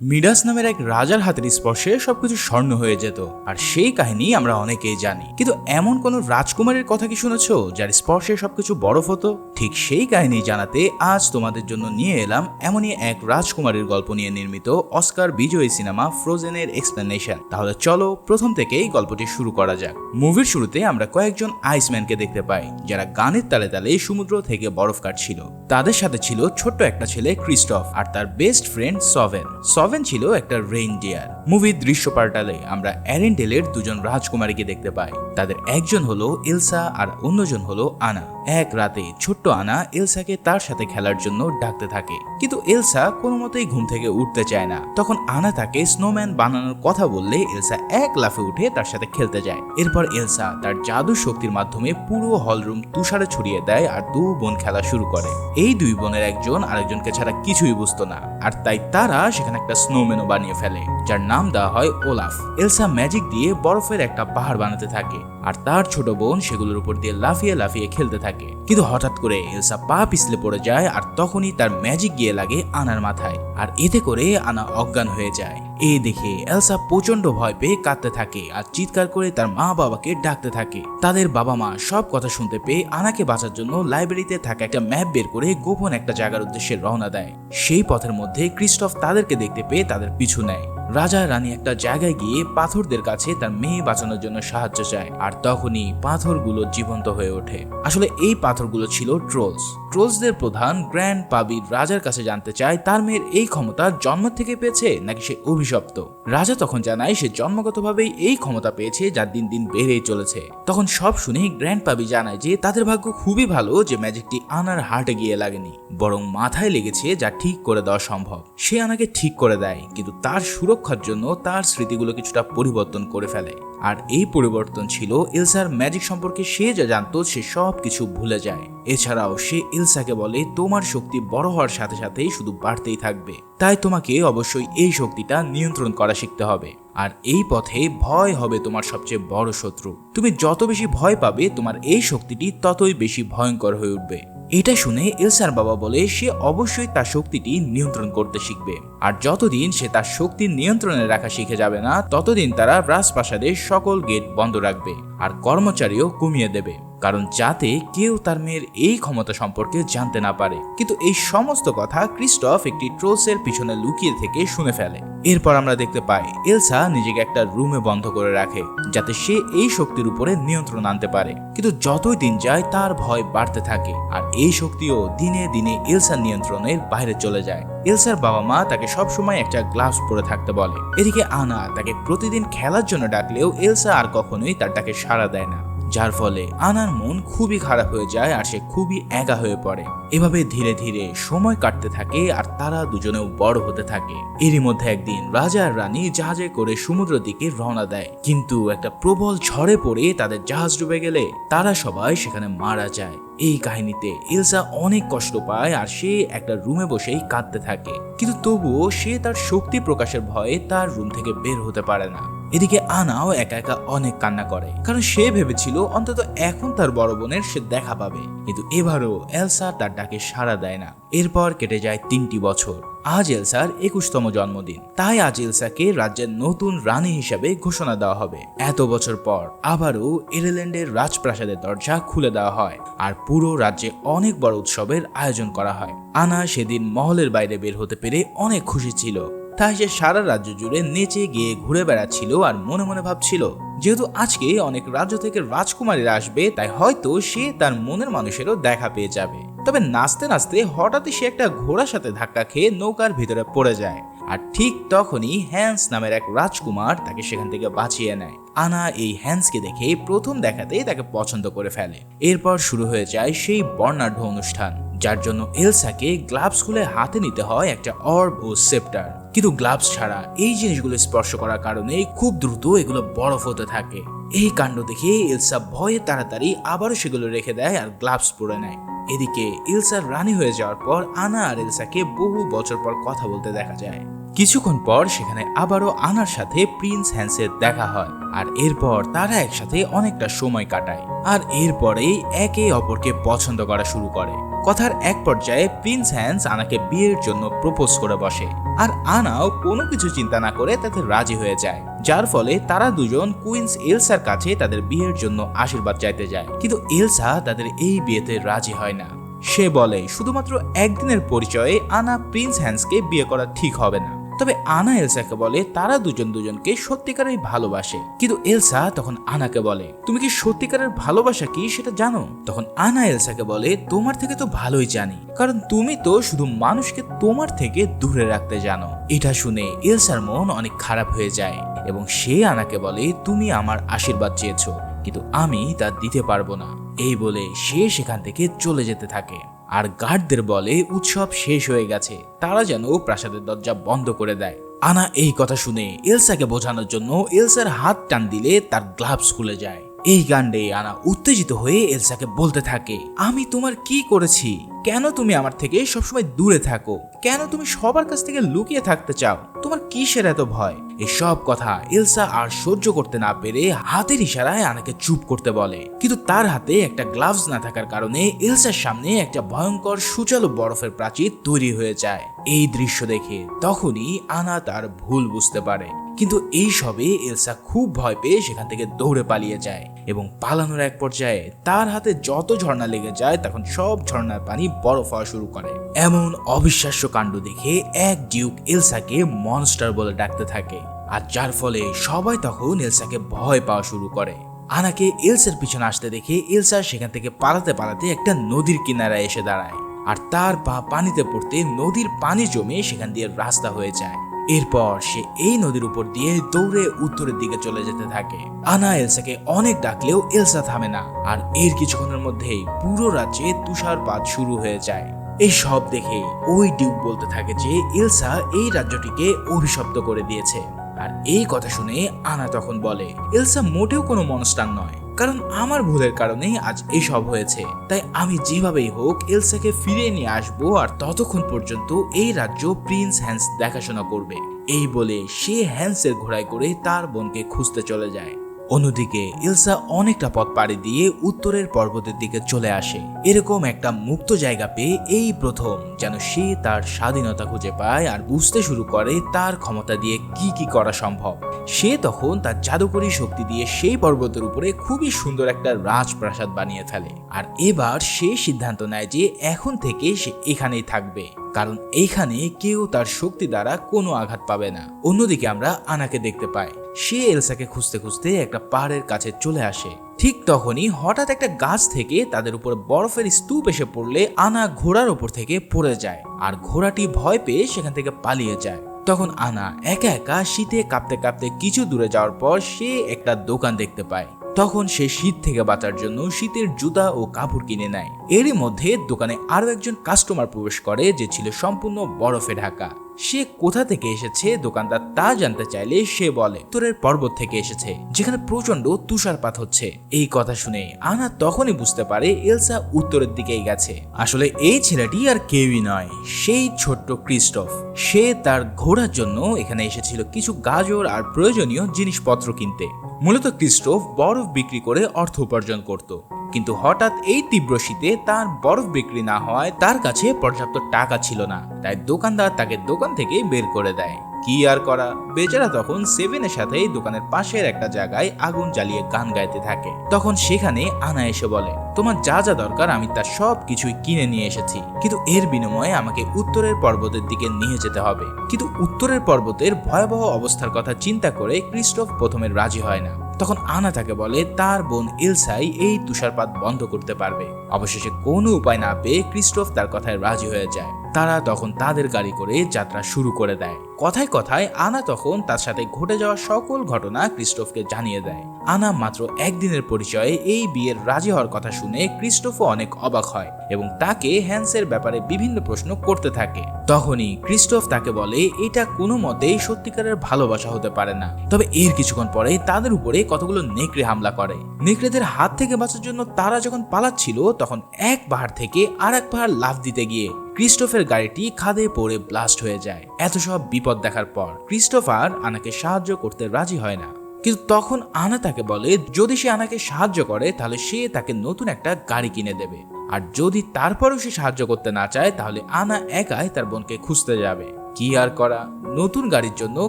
Midas নামের এক রাজার হাতের স্পর্শে সবকিছু স্বর্ণ হয়ে যেত, আর সেই কাহিনী আমরা অনেকেই জানি। কিন্তু এমন কোন রাজকুমারের কথা কি শুনেছো, যার স্পর্শে সবকিছু বরফ হতো? ঠিক সেই কাহিনী জানাতে আজ তোমাদের জন্য নিয়ে এলাম এমনই এক রাজকুমারের গল্প নিয়ে নির্মিত অস্কার বিজয়ী সিনেমা ফ্রোজেনের এক্সপ্লেনেশন। তাহলে চলো প্রথম থেকেই গল্পটি শুরু করা যাক। মুভির শুরুতে আমরা কয়েকজন আইসম্যানকে দেখতে পাই, যারা গানের তালে তালে সমুদ্র থেকে বরফ কাটছিল। তাদের সাথে ছিল ছোট্ট একটা ছেলে ক্রিস্টফ, আর তার বেস্ট ফ্রেন্ড সভেন। সভেন ছিল একটা রেইনডিয়ার মুভির দৃশ্য পাল্টালে আমরা অ্যারেন্ডেলের দুজন রাজকুমারীকে দেখতে পাই। তাদের একজন হলো ইলসা আর অন্যজন হলো আনা এক রাতে ছোট্ট আনা এলসাকে তার সাথে খেলার জন্য ডাকতে থাকে। কিন্তু এলসা কোনো মতেই ঘুম থেকে উঠতে চায় না। তখন আনা তাকে স্নোম্যান বানানোর কথা বললে এলসা এক লাফে উঠে তার সাথে খেলতে যায়। এরপর এলসা তার জাদু শক্তির মাধ্যমে পুরো হলরুম তুষারে ছড়িয়ে দেয় আর দু বোন খেলা শুরু করে। এই দুই বোনের একজন আরেকজনকে ছাড়া কিছুই বুঝতো না। আর তাই তারা সেখানে একটা স্নোম্যানও বানিয়ে ফেলে, যার নাম দেওয়া হয় ওলাফ। এলসা ম্যাজিক দিয়ে বরফের একটা পাহাড় বানাতে থাকে। আর তার ছোট বোন সেগুলোর উপর দিয়ে লাফিয়ে লাফিয়ে খেলতে থাকে। কিন্তু হঠাৎ করে এলসা পা পিছলে পড়ে যায় আর তখনই তার ম্যাজিক গিয়ে লাগে আনার মাথায়। আর এতে করে আনা অজ্ঞান হয়ে যায়। এই দেখে এলসা প্রচণ্ড ভয় পেয়ে কাঁদতে থাকে আর চিৎকার করে তার মা বাবাকে ডাকতে থাকে। তাদের বাবা মা সব কথা শুনতে পেয়ে আনাকে বাঁচার জন্য লাইব্রেরিতে থাকা একটা ম্যাপ বের করে গোপন একটা জায়গার উদ্দেশ্যে রওনা দেয়। সেই পথের মধ্যে ক্রিস্টফ তাদেরকে দেখতে পেয়ে তাদের পিছু নেয়। রাজা রানী একটা জায়গায় গিয়ে পাথরদের কাছে তার মেয়ে বাঁচানোর জন্য সাহায্য চায়, আর তখনই পাথরগুলো জীবন্ত হয়ে ওঠে। আসলে এই পাথরগুলো ছিল ট্রোলস। ট্রোলসদের প্রধান গ্র্যান্ড পাবির রাজার কাছে জানতে চায়, তার মেয়ের এই ক্ষমতা জন্ম থেকে পেয়েছে নাকি সে অভিশপ্ত? রাজা তখন জানায়, সে জন্মগতভাবেই এই ক্ষমতা পেয়েছে যা দিন দিন বেড়েই চলেছে। তখন সব শুনে গ্র্যান্ড পাবি জানায় যে, তাদের ভাগ্য খুবই ভালো যে ম্যাজিকটি আনার হার্টে গিয়ে লাগেনি, বরং মাথায় লেগেছে যা ঠিক করে দেওয়া সম্ভব। সে আনাকে ঠিক করে দেয়, কিন্তু তার সুরক্ষার জন্য তার স্মৃতিগুলো কিছুটা পরিবর্তন করে ফেলে। আর এই পরিবর্তন ছিল এলসার ম্যাজিক সম্পর্কে সে যা জানতো সে সব কিছু ভুলে যায়। এছাড়াও সে এলসাকে বলে, তোমার শক্তি বড় হওয়ার সাথে সাথেই শুধু বাড়তেই থাকবে। তাই তোমাকে অবশ্যই এই শক্তিটা নিয়ন্ত্রণ করা শিখতে হবে। আর এই পথে ভয় হবে তোমার সবচেয়ে বড় শত্রু। তুমি যত বেশি ভয় পাবে, তোমার এই শক্তিটি ততই বেশি ভয়ঙ্কর হয়ে উঠবে। এটা শুনে এলসার বাবা বলে সে অবশ্যই তার শক্তিটি নিয়ন্ত্রণ করতে শিখবে। আর যতদিন সে তার শক্তি নিয়ন্ত্রণে রাখা শিখে যাবে না, ততদিন তারা রাজপ্রাসাদের সকল গেট বন্ধ রাখবে আর কর্মচারীও কমিয়ে দেবে। কারণ যাতে কেউ তার মেয়ের এই ক্ষমতা সম্পর্কে জানতে না পারে। কিন্তু এই সমস্ত কথা ক্রিস্টফ একটি ট্রোলসের পিছনে লুকিয়ে থেকে শুনে ফেলে। এরপর আমরা দেখতে পাই, এলসা নিজেকে একটা রুমে বন্ধ করে রাখে, যাতে সে এই শক্তির উপরে নিয়ন্ত্রণ আনতে পারে। কিন্তু যতই দিন যায়, তার ভয় বাড়তে থাকে, আর এই শক্তিও দিনে দিনে এলসার নিয়ন্ত্রণের বাইরে চলে যায়। এলসার বাবা মা তাকে সবসময় একটা গ্লাভস পরে থাকতে বলে। এদিকে আনা তাকে প্রতিদিন খেলার জন্য ডাকলেও এলসা আর কখনোই তার ডাকে সাড়া দেয় না। যার ফলে আনার মন খুবই খারাপ হয়ে যায় আর সে খুবই একা হয়ে পড়ে। এভাবে ধীরে ধীরে সময় কাটতে থাকে আর তারা দুজনেও বড় হতে থাকে। এরই মধ্যে একদিন রাজা আর রানী জাহাজে করে সমুদ্র দিকে রওনা দেয়। কিন্তু একটা প্রবল ঝড়ে পড়ে তাদের জাহাজ ডুবে গেলে তারা সবাই সেখানে মারা যায়। এই কাহিনীতে ইলসা অনেক কষ্ট পায় আর সে একটা রুমে বসেই কাঁদতে থাকে। কিন্তু তবুও সে তার শক্তি প্রকাশের ভয়ে তার রুম থেকে বের হতে পারে না। এদিকে আনাও একা একা অনেক কান্না করে, কারণ সে ভেবেছিল অন্তত এখন তার বড় বোনের সে দেখা পাবে। কিন্তু এবারও এলসা তার ডাকে সাড়া দেয় না। এরপর কেটে যায় তিনটি বছর। আজ এলসার একুশতম জন্মদিন। তাই আজ এলসাকে রাজ্যের নতুন রানী হিসেবে ঘোষণা দেওয়া হবে। এত বছর পর আবারও এরেল্যান্ডের রাজপ্রাসাদের দরজা খুলে দেওয়া হয় আর পুরো রাজ্যে অনেক বড় উৎসবের আয়োজন করা হয়। আনা সেদিন মহলের বাইরে বের হতে পেরে অনেক খুশি ছিল। তাই সে সারা রাজ্য জুড়ে নেচে গিয়ে ঘুরে বেড়াচ্ছিল আর মনে মনে ভাবছিল, যেহেতু আজকে অনেক রাজ্য থেকে রাজকুমারীরা আসবে, তাই হয়তো সে তার মনের মানুষেরও দেখা পেয়ে যাবে। তবে নাচতে নাচতে হঠাৎই সে একটা ঘোড়ার সাথে ধাক্কা খেয়ে নৌকার ভিতরে পড়ে যায়। আর ঠিক তখনই হ্যান্স নামের এক রাজকুমার তাকে সেখান থেকে বাঁচিয়ে নেয়। আনা এই হ্যান্সকে দেখে প্রথম দেখাতেই তাকে পছন্দ করে ফেলে। এরপর শুরু হয়ে যায় সেই বর্ণাঢ্য অনুষ্ঠান, যার জন্য এলসাকে গ্লাভস খুলে হাতে নিতে হয় একটা অর্ব ও সেপ্টার। কিন্তু গ্লাভস ছাড়া এই জিনিসগুলো স্পর্শ করার কারণে খুব দ্রুত এগুলো বরফ হতে থাকে। এই কাণ্ড দেখে এলসা ভয়ে তাড়াতাড়ি আবারও সেগুলো রেখে দেয় আর গ্লাভস পরে নেয়। এদিকে ইলসার রানী হয়ে যাওয়ার পর আনা আর এলসাকে বহু বছর পর কথা বলতে দেখা যায়। কিছুক্ষণ পর সেখানে আবারও আনার সাথে প্রিন্স হ্যান্সের দেখা হয় আর এরপর তারা একসাথে অনেকটা সময় কাটায়। আর এরপরেই একে অপরকে পছন্দ করা শুরু করে। কথার এক পর্যায়ে প্রিন্স হ্যান্স আনাকে বিয়ের জন্য প্রপোজ করে বসে। আর আনাও কোনো কিছু চিন্তা না করে তাতে রাজি হয়ে যায়। যার ফলে তারা দুজন কুইন্স এলসার কাছে তাদের বিয়ের জন্য আশীর্বাদ চাইতে যায়। কিন্তু এলসা তাদের এই বিয়েতে রাজি হয় না। সে বলে, শুধুমাত্র একদিনের পরিচয়ে আনা প্রিন্স হ্যান্সকে বিয়ে করা ঠিক হবে না। তবে আনা এলসাকে বলে তারা দুজন দুজনকে সত্যিকারের ভালোবাসে। কিন্তু এলসা তখন আনাকে বলে, তুমি কি সত্যিকারের ভালোবাসা কি সেটা জানো? তখন আনা এলসাকে বলে, তোমার থেকে তো ভালোই জানি, কারণ তুমি তো শুধু মানুষকে তোমার থেকে দূরে রাখতে জানো। এটা শুনে এলসার মন অনেক খারাপ হয়ে যায় এবং সে আনাকে বলে, তুমি আমার আশীর্বাদ চেয়েছো, কিন্তু আমি তা দিতে পারব না। এই বলে সে সেখান থেকে চলে যেতে থাকে। আর গার্ডদের বলে উৎসব শেষ হয়ে গেছে। তারা যেন প্রাসাদের দরজা বন্ধ করে দেয়। আনা এই কথা শুনে এলসাকে বোঝানোর জন্য এলসার হাত টান দিলে তার গ্লাভস খুলে যায়। এই গান্ডে আনা উত্তেজিত হয়ে এলসাকে বলতে থাকে, আমি তোমার কি করেছি? কেন তুমি আমার থেকে সবসময় দূরে থাকো? কেন তুমি সবার কাছ থেকে লুকিয়ে থাকতে চাও? তোমার কিসের এত ভয়? এই সব কথা এলসা আর সহ্য করতে না পেরে হাতের ইশারায় আনাকে চুপ করতে বলে। কিন্তু তার হাতে একটা গ্লাভস না থাকার কারণে এলসার সামনে একটা ভয়ঙ্কর সুচালু বরফের প্রাচীর তৈরি হয়ে যায়। এই দৃশ্য দেখে তখনই আনা তার ভুল বুঝতে পারে। কিন্তু এই সবে এলসা খুব ভয় পেয়ে সেখান থেকে দৌড়ে পালিয়ে যায় এবং পালানোর এক পর্যায়ে তার হাতে যত ঝর্ণা লেগে যায় তখন সব ঝর্ণার পানি বরফ হওয়া শুরু করে। এমন অবিশ্বাস্য কাণ্ড দেখে এক ডিউক এলসাকে মনস্টার বলে ডাকতে থাকে আর যার ফলে সবাই তখন এলসাকে ভয় পাওয়া শুরু করে। আনাকে এলসার পিছনে আসতে দেখে এলসা সেখান থেকে পালাতে পালাতে একটা নদীর কিনারায় এসে দাঁড়ায় আর তার পা পানিতে পড়তে নদীর পানি জমে সেখান দিয়ে রাস্তা হয়ে যায়। এরপর সে এই নদীর উপর দিয়ে দৌড়ে উত্তরের দিকে চলে যেতে থাকে। আনা এলসাকে অনেক ডাকলেও এলসা থামে না, আর এর কিছুক্ষণের মধ্যেই পুরো রাজ্যে তুষারপাত শুরু হয়ে যায়। এই সব দেখে ওই ডিউক বলতে থাকে যে এলসা এই রাজ্যটিকে অভিশপ্ত করে দিয়েছে। আর এই কথা শুনে আনা তখন বলে, এলসা মোটেও কোনো মনস্টার নয়। কারণ আমার ভুলের কারণেই আজ এইসব হয়েছে। তাই আমি যেভাবেই হোক এলসাকে ফিরিয়ে নিয়ে আসব আর ততক্ষণ পর্যন্ত এই রাজ্য প্রিন্স হ্যান্স দেখাশোনা করবে। এই বলে সে হ্যান্সের ঘোড়ায় করে তার বোনকে খুঁজতে চলে যায়। অন্যদিকে ইলসা অনেকটা পথ পাড়ি দিয়ে উত্তরের পর্বতের দিকে চলে আসে। এরকম একটা মুক্ত জায়গা পেয়ে এই প্রথম, যেন সে তার স্বাধীনতা খুঁজে পায় আর বুঝতে শুরু করে তার ক্ষমতা দিয়ে কি কি করা সম্ভব। সে তখন তার জাদুকরী শক্তি দিয়ে সেই পর্বতের উপরে খুবই সুন্দর একটা রাজপ্রাসাদ বানিয়ে ফেলে। আর এবার সে সিদ্ধান্ত নেয় যে এখন থেকে সে এখানেই থাকবে। কারণ এইখানে কেউ তার শক্তি দ্বারা কোনো আঘাত পাবে না। অন্যদিকে আমরা আনাকে দেখতে পাই। সে এলসাকে খুঁজতে খুঁজতে একটা পাহাড়ের কাছে চলে আসে। ঠিক তখনই হঠাৎ একটা গাছ থেকে তাদের উপর বরফের স্তূপ এসে পড়লে আনা ঘোড়ার উপর থেকে পড়ে যায়। আর ঘোড়াটি ভয় পেয়ে সেখান থেকে পালিয়ে যায়। তখন আনা একা একা শীতে কাঁপতে কাঁপতে কিছু দূরে যাওয়ার পর সে একটা দোকান দেখতে পায়। তখন সে শীত থেকে বাঁচার জন্য শীতের জুতা ও কাপড় কিনে নেয়। এরই মধ্যে দোকানে আরও একজন কাস্টমার প্রবেশ করে, যে ছিল সম্পূর্ণ বরফে ঢাকা। সে কোথা থেকে এসেছে? দোকানদার তা জানতে চাইলে সে বলে, উত্তরের পর্বত থেকে এসেছে, যেখানে প্রচণ্ড তুষারপাত হচ্ছে। এই কথা শুনে আনা তখনই বুঝতে পারে এলসা উত্তরের দিকেই গেছে। আসলে এই ছেলেটি আর কেউই নয়, সেই ছোট্ট ক্রিস্টফ। সে তার ঘোড়ার জন্য এখানে এসেছিল কিছু গাজর আর প্রয়োজনীয় জিনিসপত্র কিনতে। মূলত ক্রিস্টোফ বরফ বিক্রি করে অর্থ উপার্জন করত। কিন্তু হঠাৎ এই তীব্র শীতে তার বরফ বিক্রি না হওয়ায় তার কাছে পর্যাপ্ত টাকা ছিল না। তাই দোকানদার তাকে দোকান থেকে বের করে দেয়। কি আর করা? বেচারা তখন সেভেনের সাথে দোকানের পাশের একটা জায়গায় আগুন জ্বালিয়ে গান গাইতে থাকে। তখন সেখানে আনা এসে বলে, তোমার যা যা দরকার আমি তার সব কিছুই কিনে নিয়ে এসেছি। কিন্তু এর বিনিময়ে আমাকে উত্তরের পর্বতের দিকে নিয়ে যেতে হবে। কিন্তু উত্তরের পর্বতের ভয়াবহ অবস্থার কথা চিন্তা করে ক্রিস্টোফ প্রথমে রাজি হয় না। তখন আনা তাকে বলে, তার বোন ইলসাই এই তুষারপাত বন্ধ করতে পারবে। অবশেষে কোনো উপায় না পেয়ে ক্রিস্টোফ তার কথায় রাজি হয়ে যায়। তারা তখন তাদের গাড়ি করে যাত্রা শুরু করে দেয়। কথায় কথায় আনা তখন তার সাথে ঘটে যাওয়া সকল ঘটনা ক্রিস্টোফকে জানিয়ে দেয়। আনা মাত্র একদিনের পরিচয়ে এই বিয়ের রাজি হওয়ার কথা শুনে ক্রিস্টোফও অনেক অবাক হয় এবং তাকে হ্যান্সের ব্যাপারে বিভিন্ন প্রশ্ন করতে থাকে। তখনই ক্রিস্টোফ তাকে বলে, এটা কোনো মতেই সত্যিকারের ভালোবাসা হতে পারে না। তবে এর কিছুক্ষণ পরে তাদের উপরে কতগুলো নেকড়ে হামলা করে। নেকড়েদের হাত থেকে বাঁচার জন্য তারা যখন পালাচ্ছিল, তখন এক পাহাড় থেকে আর এক পাহাড় লাফ দিতে গিয়ে ক্রিস্টোফের গাড়িটি খাদে পড়ে ব্লাস্ট হয়ে যায়। এত সব বিপদ দেখার পর ক্রিস্টোফার আনাকে সাহায্য করতে রাজি হয় না। কিন্তু তখন আনা তাকে বলে, যদি সে আনাকে সাহায্য করে, তাহলে সে তাকে নতুন একটা গাড়ি কিনে দেবে। আর যদি তারপরেও সে সাহায্য করতে না চায়, তাহলে আনা একাই তার বোনকে খুঁজতে যাবে। কি আর করা? নতুন গাড়ির জন্য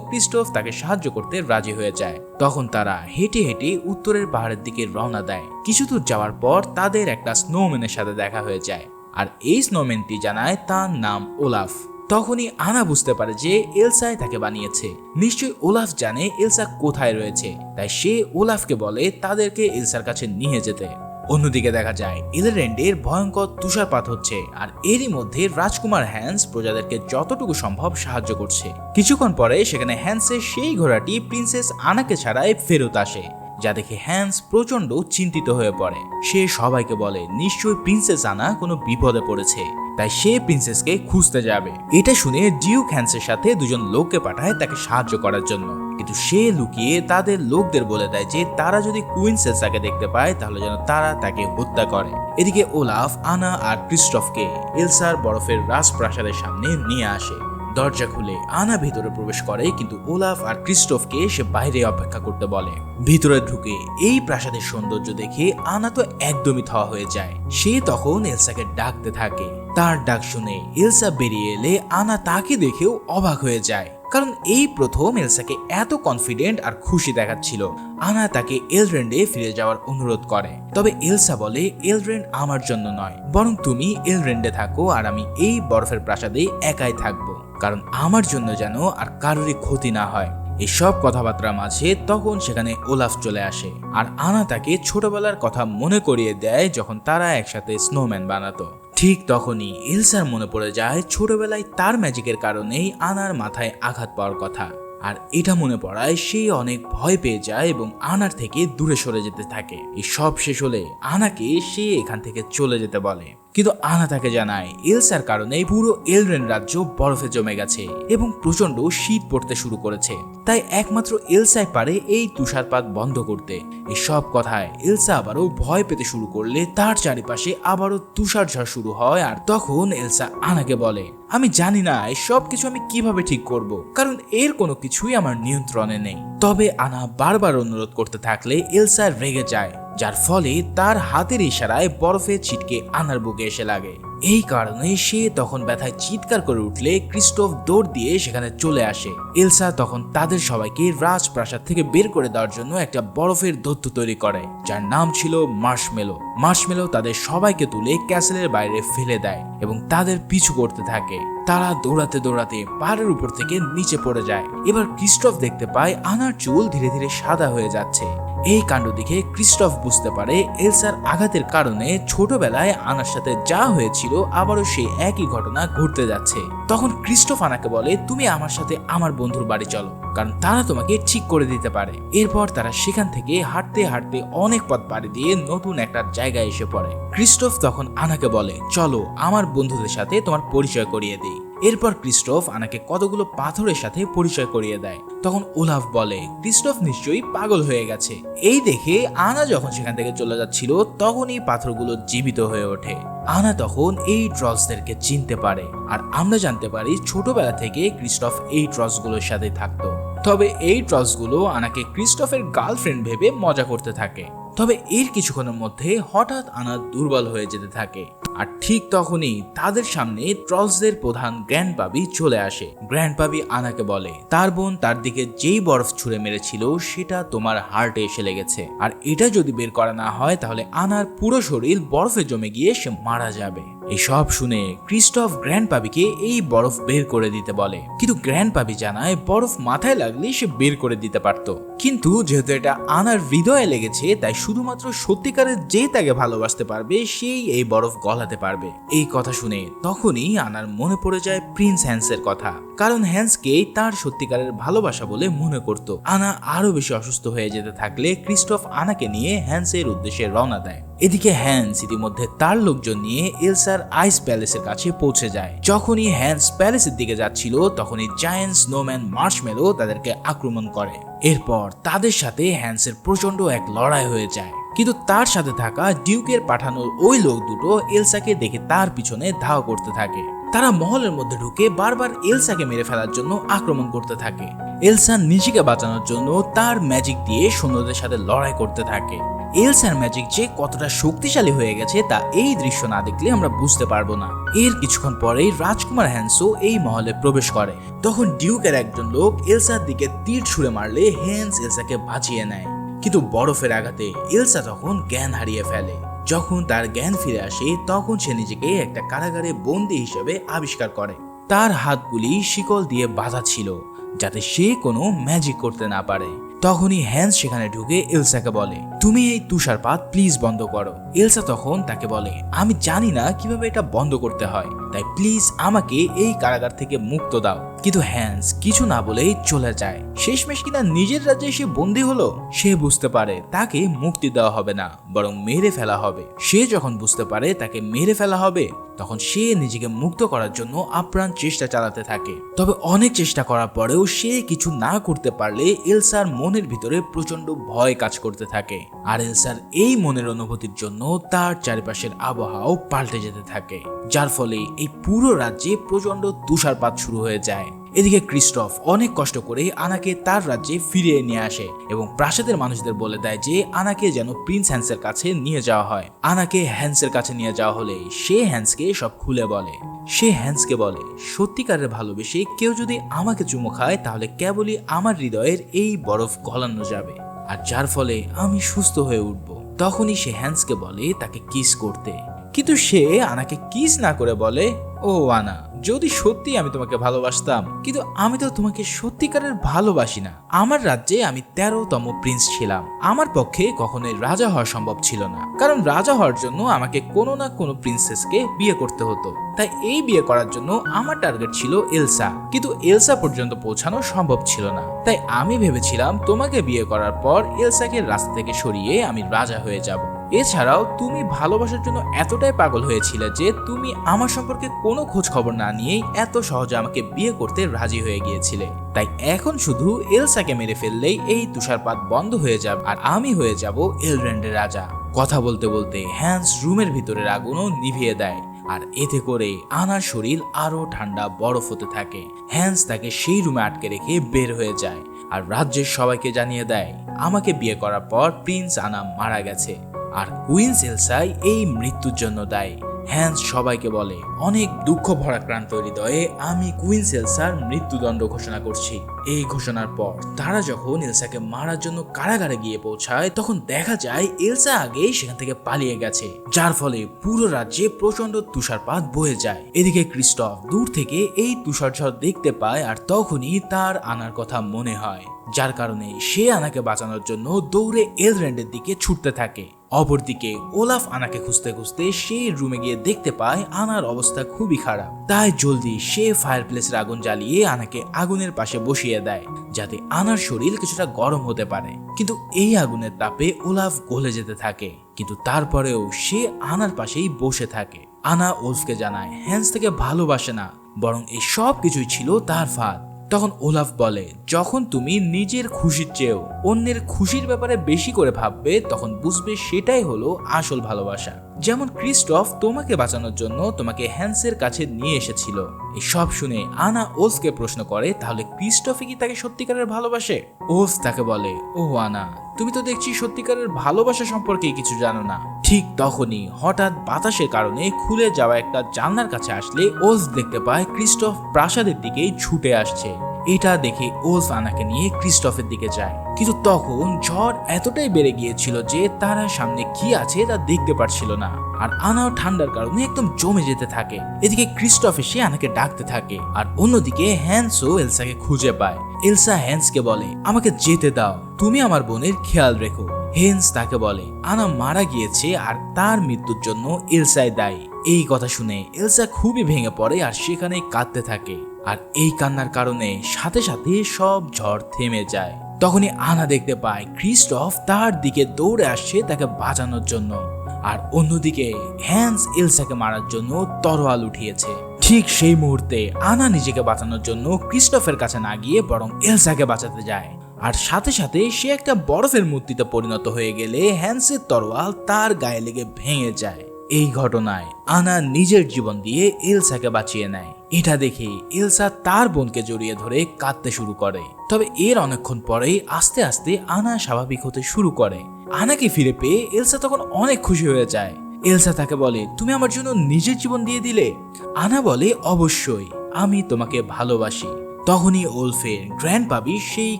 ক্রিস্টোফ তাকে সাহায্য করতে রাজি হয়ে যায়। তখন তারা হেঁটে হেঁটে উত্তরের পাহাড়ের দিকে রওনা দেয়। কিছু দূর যাওয়ার পর তাদের একটা স্নোম্যানের সাথে দেখা হয়ে যায়। আর এই স্নোম্যানটি জানায় তার নাম ওলাফ। তখনই আনা বুঝতে পারে যে এলসাই তাকে বানিয়েছে। নিশ্চয়ই ওলাফ জানে এলসা কোথায় রয়েছে, তাই সে ওলাফকে বলে তাদেরকে এলসার কাছে নিয়ে যেতে। অন্যদিকে দেখা যায় ইলেরেন্ডের ভয়ঙ্কর তুষারপাত হচ্ছে, আর এরই মধ্যে রাজকুমার হ্যান্স প্রজাদেরকে যতটুকু সম্ভব সাহায্য করছে। কিছুক্ষণ পরে সেখানে হ্যান্সের সেই ঘোড়াটি প্রিন্সেস আনাকে ছাড়াই ফেরত আসে, যা দেখে হ্যান্স প্রচণ্ড চিন্তিত হয়ে পড়ে। সে সবাইকে বলে, নিশ্চয়ই প্রিন্সেস আনা কোনো বিপদে পড়েছে। তাই সে প্রিন্সেসকে খুঁজতে যাবে। এটা শুনে ডিউক হ্যান্সের সাথে দুজন লোককে পাঠায় তাকে সাহায্য করার জন্য। কিন্তু সে লুকিয়ে তাদের লোকদের বলে দেয় যে, তারা যদি কুইন সেলসাকে দেখতে পায়, তাহলে যেন তারা তাকে হত্যা করে। এদিকে ওলাফ আনা আর ক্রিস্টফকে এলসার বরফের রাজপ্রাসাদের সামনে নিয়ে আসে। দরজা খুলে আনা ভিতরে প্রবেশ করে, কিন্তু ওলাফ আর ক্রিস্টোফকে সে বাইরে অপেক্ষা করতে বলে। ভিতরে ঢুকে এই প্রাসাদের সৌন্দর্য দেখে আনা তো একদমই থা হয়ে যায়। সে তখন এলসাকে ডাকতে থাকে। তার ডাক শুনে এলসা বেরিয়ে এলে আনা তাকে দেখেও অবাক হয়ে যায়। কারণ এই প্রথম এলসাকে এত কনফিডেন্ট আর খুশি দেখাচ্ছিল। আনা তাকে এলরেন্ডে ফিরে যাওয়ার অনুরোধ করে। তবে এলসা বলে এলরেন্ড আমার জন্য নয়। বরং তুমি এলরেন্ডে থাকো আর আমি এই বরফের প্রাসাদে একাই থাকব। কারণ আমার জন্য যেন আর কারোরই ক্ষতি না হয়। এসব কথাবার্তার মাঝে তখন সেখানে ওলাফ চলে আসে। আর আনা তাকে ছোটবেলার কথা মনে করিয়ে দেয় যখন তারা একসাথে স্নোম্যান বানাতো। ঠিক তখনই ইলসার মনে পড়ে যায় ছোটবেলায় তার ম্যাজিকের কারণেই আনার মাথায় আঘাত পাওয়ার কথা। আর এটা মনে পড়ায় সে অনেক ভয় পেয়ে যায় এবং আনার থেকে দূরে সরে যেতে থাকে। এই সব শেষ হলে আনাকে সে এখান থেকে চলে যেতে বলে। কিন্তু আনা তাকে জানায়, এলসার কারণে পুরো এলরেন রাজ্য বরফে জমে গেছে এবং প্রচণ্ড শীত পড়তে শুরু করেছে। তাই একমাত্র এলসাই পারে এই তুষারপাত বন্ধ করতে। এই সব কথায় এলসা আবারও ভয় পেতে শুরু করলে তার চারিপাশে আবারও তুষার ঝড় শুরু হয় আর তখন এলসা আনাকে বলে আমি জানি না সব কিছু আমি কীভাবে ঠিক করব, কারণ এর কোনো কিছুই আমার নিয়ন্ত্রণে নেই। তবে আনা বারবার অনুরোধ করতে থাকলে এলসা রেগে যায়, যার ফলে তার হাতের ইশারায় বরফে ছিটকে আনার বুকে এসে লাগে। এই কারণে সে তখন ব্যথায় চিৎকার করে উঠলে ক্রিস্টোফ দৌড় দিয়ে সেখানে চলে আসে। এলসা তখন তাদের সবাইকে রাজপ্রাসাদ থেকে বের করে দেওয়ার জন্য একটা বরফের দত্ত তৈরি করে, যার নাম ছিল মার্শমেলো। মার্শমেলো তাদের সবাইকে তুলে ক্যাসেলের বাইরে ফেলে দেয় এবং তাদের পিছু করতে থাকে। তারা দৌড়াতে দৌড়াতে পাহাড়ের উপর থেকে নিচে পড়ে যায়। এবার ক্রিস্টফ দেখতে পায় আনার চুল ধীরে ধীরে সাদা হয়ে যাচ্ছে। এই কাণ্ড দেখে ক্রিস্টফ বুঝতে পারে এলসার আঘাতের কারণে ছোটবেলায় আনার সাথে যা হয়েছিল আবারও সেই একই ঘটনা ঘটতে যাচ্ছে। তখন ক্রিস্টফ আনাকে বলে, তুমি আমার সাথে আমার বন্ধুর বাড়ি চলো, কারণ তারা তোমাকে ঠিক করে দিতে পারে। এরপর তারা সেখান থেকে হাঁটতে হাঁটতে অনেক পথ পাড়ি দিয়ে নতুন একটা জায়গায় এসে পড়ে। ক্রিস্টফ তখন আনাকে বলে, চলো, আমার বন্ধুদের সাথে তোমার পরিচয় করিয়ে দিই। এরপর ক্রিস্টোফ আনাকে কতগুলো পাথরের সাথে পরিচয় করিয়ে দেয়। তখন ওলাফ বলে, ক্রিস্টোফ নিশ্চয়ই পাগল হয়ে গেছে। এই দেখে আনা যখন সেখান থেকে চলে যাচ্ছিল, তখনই পাথরগুলো জীবিত হয়ে ওঠে। আনা তখন এই ট্রসদেরকে চিনতে পারে, আর আমরা জানতে পারি ছোটবেলা থেকে ক্রিস্টফ এই ট্রসগুলোর সাথে থাকতো। তবে এই ট্রসগুলো আনাকে ক্রিস্টফের গার্লফ্রেন্ড ভেবে মজা করতে থাকে। তবে এর কিছুক্ষণের মধ্যে হঠাৎ আনা দুর্বল হয়ে যেতে থাকে। আর ঠিক তখনই তাদের সামনে ট্রলসদের প্রধান গ্র্যান্ড পাবি চলে আসে। গ্র্যান্ড পাবি আনাকে বলে, তার বোন তার দিকে যেই বরফ ছুঁড়ে মেরেছিল, সেটা তোমার হার্টে এসে লেগেছে। আর এটা যদি বের করা না হয়, তাহলে আনার পুরো শরীর বরফে জমে গিয়ে সে মারা যাবে। এই সব শুনে ক্রিস্টফ গ্র্যান্ড পাবিকে এই বরফ বের করে দিতে বলে। কিন্তু গ্র্যান্ড পাবি জানায় বরফ মাথায় লাগলে সে বের করে দিতে পারত। কিন্তু যেহেতু এটা আনার হৃদয়ে লেগেছে, তাই শুধুমাত্র সত্যিকারের যে তাকে ভালোবাসতে পারবে, সেই এই বরফ গলাতে পারবে। এই কথা শুনে তখনই আনার মনে পড়ে যায় প্রিন্স হ্যান্সের কথা। কারণ হ্যান্সকেই তার সত্যিকারের ভালোবাসা বলে মনে করত। আনা আরও বেশি অসুস্থ হয়ে যেতে থাকলে ক্রিস্টফ আনাকে নিয়ে হ্যান্সের উদ্দেশ্যে রওনা দেয়। এদিকে হ্যান্স ইতিমধ্যে তার লোকজন নিয়ে এলসার আইস প্যালেসের কাছে পৌঁছে যায়। যখনই হ্যান্স প্যালেসের দিকে যাচ্ছিল, তখনই জায়ান্ট স্নোম্যান মার্শমেলো তাদেরকে আক্রমণ করে। এরপর তাদের সাথে হ্যান্সের প্রচণ্ড এক লড়াই হয়ে যায়। কিন্তু তার সাথে থাকা ডিউকের পাঠানো ওই লোক দুটো এলসাকে দেখে তার পিছনে ধাওয়া করতে থাকে। তারা মহলের মধ্যে ঢুকে বারবার এলসাকে মেরে ফেলার জন্য আক্রমণ করতে থাকে। এলসা নিজেকে বাঁচানোর জন্য তার ম্যাজিক দিয়ে সৈন্যদের সাথে লড়াই করতে থাকে। এলসার ম্যাজিক যে কতটা শক্তিশালী হয়ে গেছে তা এই দৃশ্য না দেখলে আমরা বুঝতে পারব না। এর কিছুক্ষণ পরেই রাজকুমার হ্যান্সও এই মহলে প্রবেশ করে। তখন ডিউকের একজন লোক এলসার দিকে তীর ছুঁড়ে মারলে হ্যান্স এলসাকে বাঁচিয়ে নেয়। কিন্তু বরফের আঘাতে এলসা তখন জ্ঞান হারিয়ে ফেলে। যখন তার জ্ঞান ফিরে আসে, তখন সে নিজেকে একটা কারাগারে বন্দি হিসেবে আবিষ্কার করে। তার হাতগুলি শিকল দিয়ে বাঁধা ছিল, যাতে সে কোনো ম্যাজিক করতে না পারে। তখনই হ্যান্স সেখানে ঢুকে এলসাকে বলে, তুমি এই তুষারপাত প্লিজ বন্ধ করো। এলসা তখন তাকে বলে, আমি জানি না কীভাবে এটা বন্ধ করতে হয়, তাই প্লিজ আমাকে এই কারাগার থেকে মুক্ত দাও। কিন্তু হ্যান্স কিছু না বলেই চলে যায়। শেষমেশ কিনা নিজের রাজ্যে সে বন্দী হলো, সে বুঝতে পারে তাকে মুক্তি দেওয়া হবে না, বরং মেরে ফেলা হবে। সে যখন বুঝতে পারে তাকে মেরে ফেলা হবে, তখন সে নিজেকে মুক্ত করার জন্য আপ্রাণ চেষ্টা চালাতে থাকে। তবে অনেক চেষ্টা করার পরেও সে কিছু না করতে পারলে এলসার মনের ভিতরে প্রচণ্ড ভয় কাজ করতে থাকে। আর এলসার এই মনের অনুভূতির জন্য তার চারিপাশের আবহাওয়াও পাল্টে যেতে থাকে। যার ফলে এই পুরো রাজ্যে প্রচণ্ড তুষারপাত শুরু হয়ে যায়। এদিকে ক্রিস্টফ অনেক কষ্ট করে আনাকে তার রাজ্যে ফিরিয়ে নিয়ে আসে এবং প্রাসাদের মানুষদের বলে দেয় যে আনাকে যেন প্রিন্স হ্যান্সের কাছে নিয়ে যাওয়া হয়। আনাকে হ্যান্সের কাছে নিয়ে যাওয়া হলে সে হ্যান্সকে সব খুলে বলে। সে হ্যান্সকে বলে, সত্যিকারের ভালোবেসে কেউ যদি আমাকে চুমো খায়, তাহলে কেবলই আমার হৃদয়ের এই বরফ গলানো যাবে। আর যার ফলে আমি সুস্থ হয়ে উঠব। তখনই সে হ্যান্সকে বলে তাকে কিস করতে। কিন্তু সে আনাকে কিস না করে বলে, ও আনা, যদি সত্যি আমি তোমাকে ভালোবাসতাম, কিন্তু আমি তো তোমাকে সত্যিকারের ভালোবাসি না। আমার রাজ্যে আমি তেরোতম প্রিন্স ছিলাম। আমার পক্ষে কখনোই রাজা হওয়া সম্ভব ছিল না। কারণ রাজা হওয়ার জন্য আমাকে কোনো না কোনো প্রিন্সেসকে বিয়ে করতে হতো। তাই এই বিয়ে করার জন্য আমার টার্গেট ছিল এলসা। কিন্তু এলসা পর্যন্ত পৌঁছানো সম্ভব ছিল না। তাই আমি ভেবেছিলাম তোমাকে বিয়ে করার পর এলসাকে রাস্তা থেকে সরিয়ে আমি রাজা হয়ে যাব। এছাড়াও তুমি ভালোবাসার জন্য এতটাই পাগল হয়েছিলে যে তুমি আমার সম্পর্কে কোনো খোঁজ খবর না নিয়েই এত সহজে আমাকে বিয়ে করতে রাজি হয়ে গিয়েছিলে। তাই এখন শুধু এলসাকে মেরে ফেললেই এই তুষারপাত বন্ধ হয়ে যাবে আর আমি হয়ে যাব এলরেন্ডের রাজা। কথা বলতে বলতে হ্যান্স রুমের ভিতরের আগুনও নিভিয়ে দেয় আর এতে করে আনার শরীর আরও ঠান্ডা বরফ হতে থাকে। হ্যান্স তাকে সেই রুমে আটকে রেখে বের হয়ে যায় আর রাজ্যের সবাইকে জানিয়ে দেয়, আমাকে বিয়ে করার পর প্রিন্স আনা মারা গেছে। আর কুইন সেলসাই এই মৃত্যুর জন্য দায়ী। হ্যান্স সবাইকে বলে, অনেক দুঃখ ভরাক্রান্ত হৃদয়ে আমি কুইন সেলসার মৃত্যুদণ্ড ঘোষণা করছি। এই ঘোষণার পর তারা যখন এলসাকে মারার জন্য কারাগারে গিয়ে পৌঁছায়, তখন দেখা যায় এলসা আগেই সেখান থেকে পালিয়ে গেছে, যার ফলে পুরো রাজ্যে প্রচণ্ড তুষারপাত বয়ে যায়। এদিকে ক্রিস্টফ দূর থেকে এই তুষারঝড় দেখতে পায় আর তখনই তার আনার কথা মনে হয়, যার কারণে সে আনাকে বাঁচানোর জন্য দৌড়ে এলরেন্ডের দিকে ছুটতে থাকে। অপরদিকে ওলাফ আনাকে খুঁজতে খুঁজতে সেই রুমে গিয়ে দেখতে পায় আনার অবস্থা খুবই খারাপ। তাই জলদি সে ফায়ার প্লেসের আগুন জ্বালিয়ে আনাকে আগুনের পাশে বসিয়ে দেয়, যাতে আনার শরীর কিছুটা গরম হতে পারে। কিন্তু এই আগুনের তাপে ওলাফ গলে যেতে থাকে, কিন্তু তারপরেও সে আনার পাশেই বসে থাকে। আনা ওলফকে জানায়, হ্যান্স থেকে ভালোবাসে না। বরং এই সব কিছুই ছিল তার ফাঁদ। তখন ওলাফ বলে, যখন তুমি নিজের খুশির চেয়েও অন্যের খুশির ব্যাপারে বেশি করে ভাববে, তখন বুঝবে সেটাই হলো আসল ভালোবাসা। যেমন ক্রিস্টফ তোমাকে বাঁচানোর জন্য তোমাকে হ্যান্সের কাছে নিয়ে এসেছিল। সব শুনে আনা ওলফকে প্রশ্ন করে, তাহলে ক্রিস্টফে কি তাকে সত্যিকারের ভালোবাসে? ওস তাকে বলে, ও আনা, তুমি তো দেখছি সত্যিকারের ভালোবাসা সম্পর্কে কিছু জানো না। ঠিক তখনই হঠাৎ বাতাসের কারণে খুলে যাওয়া একটা জানলার কাছে আসলে ওলফ দেখতে পায় ক্রিস্টফ প্রাসাদের দিকেই ছুটে আসছে। এটা দেখে ওলফ আনাকে নিয়ে ক্রিস্টফের দিকে যায়। কিন্তু তখন ঝড় এতটাই বেড়ে গিয়েছিল যে তারা সামনে কি আছে তা দেখতে পারছিল না। আর আনাও ঠান্ডার কারণে একদম জমে যেতে থাকে। এদিকে ক্রিস্টফ এসে আনাকে ডাকতে থাকে। আর অন্যদিকে হ্যান্সও এলসাকে খুঁজে পায়। এলসা হ্যান্সকে বলে, আমাকে যেতে দাও। তুমি আমার বোনের খেয়াল রেখো। হেন্স তাকে বলে, আনা মারা গিয়েছে আর তার মৃত্যুর জন্য এলসাই দায়ী। এই কথা শুনে এলসা খুবই ভেঙে পড়ে আর সেখানে কাঁদতে থাকে। আর এই কান্নার কারণে সাথে সাথে সব ঝড় থেমে যায়। তখনই আনা দেখতে পায় ক্রিস্টফ তার দিকে দৌড়ে আসছে তাকে বাঁচানোর জন্য। আর অন্যদিকে হ্যান্স এলসাকে মারার জন্য তরোয়াল উঠিয়েছে। ঠিক সেই মুহূর্তে আনা নিজেকে বাঁচানোর জন্য ক্রিস্টফের কাছে না গিয়ে বরং এলসাকে বাঁচাতে যায়। আর সাথে সাথে সে একটা বরফের মূর্তিতে পরিণত হয়ে গেলে হ্যান্সের তরোয়াল তার গায়ে লেগে ভেঙে যায়। এই ঘটনায় আনা নিজের জীবন দিয়ে এলসাকে বাঁচিয়ে নেয়। এটা দেখে এলসা তার বোনকে জড়িয়ে ধরে কাঁদতে শুরু করে। তবে এর অনেকক্ষণ পরেই আস্তে আস্তে আনা স্বাভাবিক হতে শুরু করে। আনাকে ফিরে পেয়ে এলসা তখন অনেক খুশি হয়ে যায়। এলসা তাকে বলে, তুমি আমার জন্য নিজের জীবন দিয়ে দিলে? আনা বলে, অবশ্যই, আমি তোমাকে ভালোবাসি। তখনই ওলফের গ্র্যান্ড পাবি সেই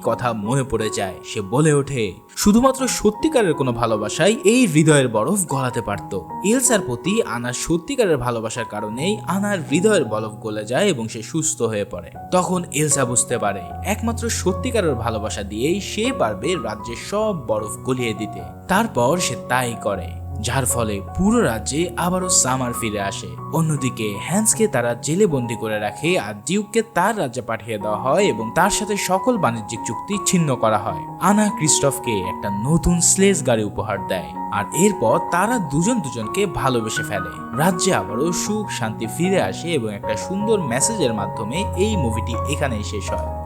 কথা মনে পড়ে যায়। সে বলে ওঠে, শুধুমাত্র সত্যিকারের কোনো ভালোবাসাই এই হৃদয়ের বরফ গলাতে পারত। এলসার প্রতি আনার সত্যিকারের ভালোবাসার কারণেই আনার হৃদয়ের বরফ গলে যায় এবং সে সুস্থ হয়ে পড়ে। তখন এলসা বুঝতে পারে, একমাত্র সত্যিকারের ভালোবাসা দিয়েই সে পারবে রাজ্যের সব বরফ গলিয়ে দিতে। তারপর সে তাই করে। যার ফলে পুরো রাজ্যে আবারও সামার ফিরে আসে। অন্যদিকে হ্যান্সকে তারা জেলে বন্দি করে রাখে আর ডিউককে তার রাজ্যে পাঠিয়ে দেওয়া হয় এবং তার সাথে সকল বাণিজ্যিক চুক্তি ছিন্ন করা হয়। আনা ক্রিস্টফকে একটা নতুন স্লেজ গাড়ি উপহার দেয় আর এরপর তারা দুজন দুজনকে ভালোবেসে ফেলে। রাজ্যে আবারও সুখ, শান্তি ফিরে আসে এবং একটা সুন্দর মেসেজের মাধ্যমে এই মুভিটি এখানেই শেষ হয়।